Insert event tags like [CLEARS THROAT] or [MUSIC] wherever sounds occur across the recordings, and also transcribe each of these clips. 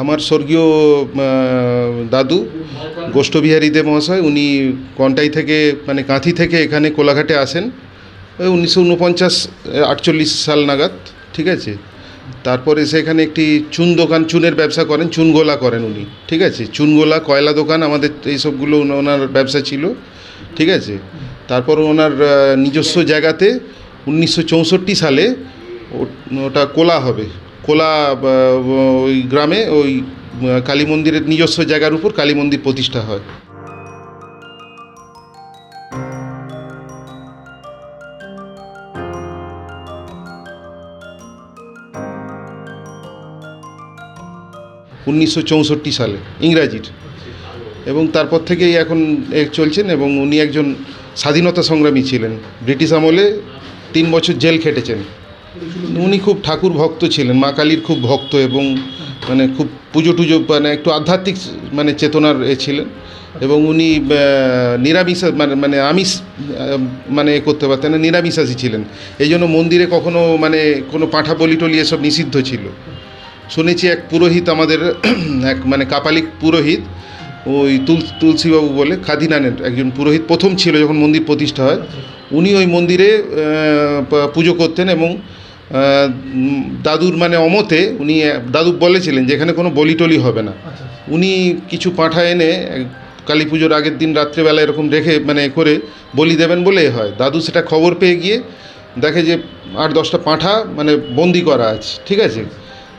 আমার স্বর্গীয় দাদু গোষ্ঠবিহারী দে মহাশয়, উনি কন্টাই থেকে মানে কাঁথি থেকে এখানে কোলাঘাটে আসেন। ওই উনিশশো উনপঞ্চাশ আটচল্লিশ সাল নাগাদ, ঠিক আছে? তারপরে এসে এখানে একটি চুন দোকান, চুনের ব্যবসা করেন, চুন গোলা করেন উনি, ঠিক আছে? চুন গোলা, কয়লা দোকান, আমাদের এইসবগুলো ওনা- ওনার ব্যবসা ছিল, ঠিক আছে? তারপর ওনার নিজস্ব জায়গাতে উনিশশো চৌষট্টি সালে ওটা কোলা হবে। কোলা ওই গ্রামে ওই কালী মন্দিরের নিজস্ব জায়গার উপর কালী মন্দির প্রতিষ্ঠা হয়। উনিশশো চৌষট্টি সালে, ইংরাজির। এবং তারপর থেকেই এখন চলছেন এবং উনি একজন স্বাধীনতা সংগ্রামী ছিলেন। ব্রিটিশ আমলে তিন বছর জেল খেটেছেন। উনি খুব ঠাকুর ভক্ত ছিলেন, মা কালীর খুব ভক্ত এবং মানে খুব পুজো টুজো মানে একটু আধ্যাত্মিক মানে চেতনার এ ছিলেন এবং উনি নিরামিষ মানে মানে আমিষ মানে এ করতে পারতেন না নিরামিষাসী ছিলেন। এই জন্য মন্দিরে কখনো মানে কোনো পাঁঠা বলি টলি এসব নিষিদ্ধ ছিল। শুনেছি এক পুরোহিত আমাদের, এক মানে কাপালিক পুরোহিত, ওই তুল, তুলসীবাবু বলে, খাদিনানের একজন পুরোহিত প্রথম ছিল যখন মন্দির প্রতিষ্ঠা হয়। উনি ওই মন্দিরে পুজো করতেন এবং দাদুর মানে অমতে উনি দাদু বলেছিলেন যে এখানে কোনো বলি টলি হবে না। উনি কিছু পাঁঠা এনে কালী পুজোর আগের দিন রাত্রেবেলা এরকম রেখে মানে করে বলি দেবেন বলে হয়। দাদু সেটা খবর পেয়ে গিয়ে দেখে যে আট দশটা পাঁঠা মানে বন্দি করা আছে ঠিক আছে?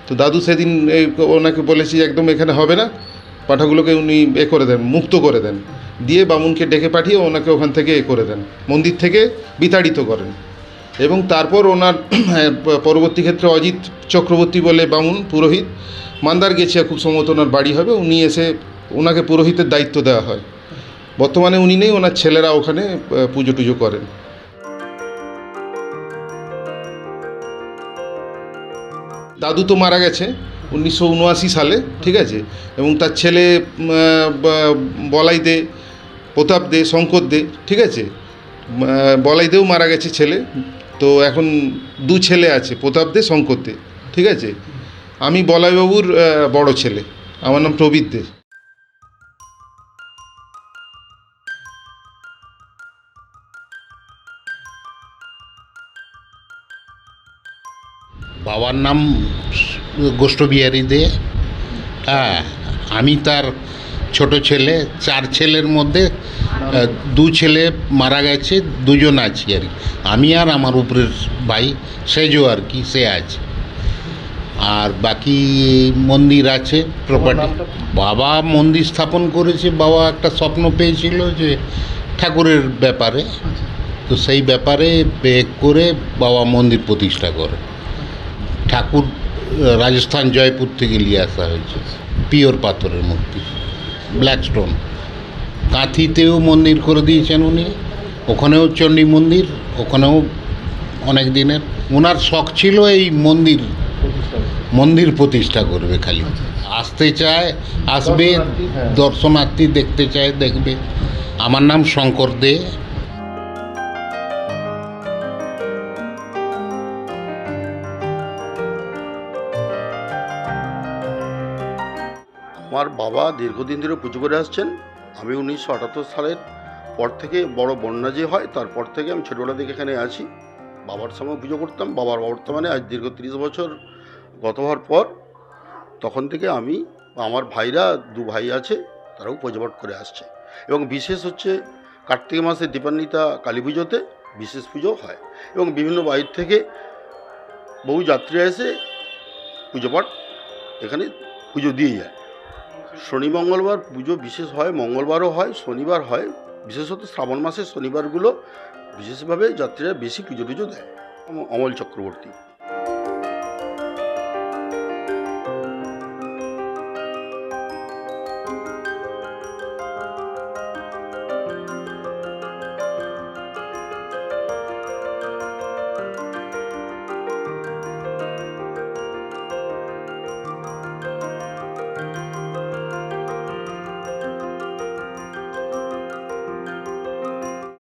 তো দাদু সেদিন ওনাকে বলেছি একদম এখানে হবে না। পাঁঠাগুলোকে উনি এ করে দেন মুক্ত করে দেন। দিয়ে বামুনকে ডেকে পাঠিয়ে ওনাকে ওখান থেকে এ করে দেন। মন্দির থেকে বিতাড়িত করেন। এবং তারপর ওনার [CLEARS THROAT] পরবর্তী ক্ষেত্রে অজিত চক্রবর্তী বলে বামুন পুরোহিত, মান্দার গেছে খুব সম্ভবত ওনার বাড়ি হবে, উনি এসে ওনাকে পুরোহিতের দায়িত্ব দেওয়া হয়। বর্তমানে উনি নেই, ওনার ছেলেরা ওখানে পুজো টুজো করেন। দাদু তো মারা গেছে উনিশশো উনআশি সালে, ঠিক আছে? এবং তার ছেলে বলাই দে, প্রতাপ দে, শঙ্কর দে, ঠিক আছে? বলাই দেও মারা গেছে ছেলে তো এখন দু ছেলে আছে, প্রতাপ দে, শঙ্কর দে, ঠিক আছে? আমি বলাইবাবুর বড় ছেলে, আমার নাম প্রবীর দে। বাবার নাম গোষ্ঠবিহারী দে। হ্যাঁ আমি তার ছোট ছেলে, চার ছেলের মধ্যে দু ছেলে মারা গেছে দুজন আছি আর কি। আমি আর আমার উপরের ভাই সেজো আর কি সে আছে। আর বাকি মন্দির আছে প্রপার্টি বাবা মন্দির স্থাপন করেছে বাবা একটা স্বপ্ন পেয়েছিল যে ঠাকুরের ব্যাপারে। তো সেই ব্যাপারে বে করে বাবা মন্দির প্রতিষ্ঠা করে। ঠাকুর রাজস্থান জয়পুর থেকে নিয়ে আসা হয়েছে। পিওর পাথরের মূর্তি। ব্ল্যাক স্টোন কাঁথিতেও মন্দির করে দিয়েছেন উনি। ওখানেও চণ্ডী মন্দির, ওখানেও অনেক দিনের। ওনার শখ ছিল এই মন্দির মন্দির প্রতিষ্ঠা করবে খালি। আসতে চায়, আসবে, দর্শনার্থী দেখতে চায়, দেখবে। আমার নাম শঙ্কর দে। আমার বাবা দীর্ঘদিন ধরে পুজো করে আসছেন। আমি উনিশশো আটাত্তর সালের পর থেকে বড় বন্যা যে হয়, তারপর থেকে আমি ছোটোবেলা থেকে এখানে আছি। বাবার সময় পুজো করতাম। বাবার বর্তমানে আজ দীর্ঘ তিরিশ বছর গত হওয়ার পর তখন থেকে আমি, আমার ভাইরা দু ভাই আছে, তারাও পুজোপাঠ করে আসছে। এবং বিশেষ হচ্ছে কার্তিক মাসে দীপান্বিতা কালী পুজোতে বিশেষ পুজো হয়। এবং বিভিন্ন বাইর থেকে বহু যাত্রী এসে পুজোপাঠ এখানে পুজো দিয়ে যায়। শনি মঙ্গলবার পুজো বিশেষ হয়, মঙ্গলবারও হয়, শনিবার হয়। বিশেষত শ্রাবণ মাসের শনিবারগুলো বিশেষভাবে যাত্রীরা বেশি পুজো টুজো দেয়। অমল চক্রবর্তী।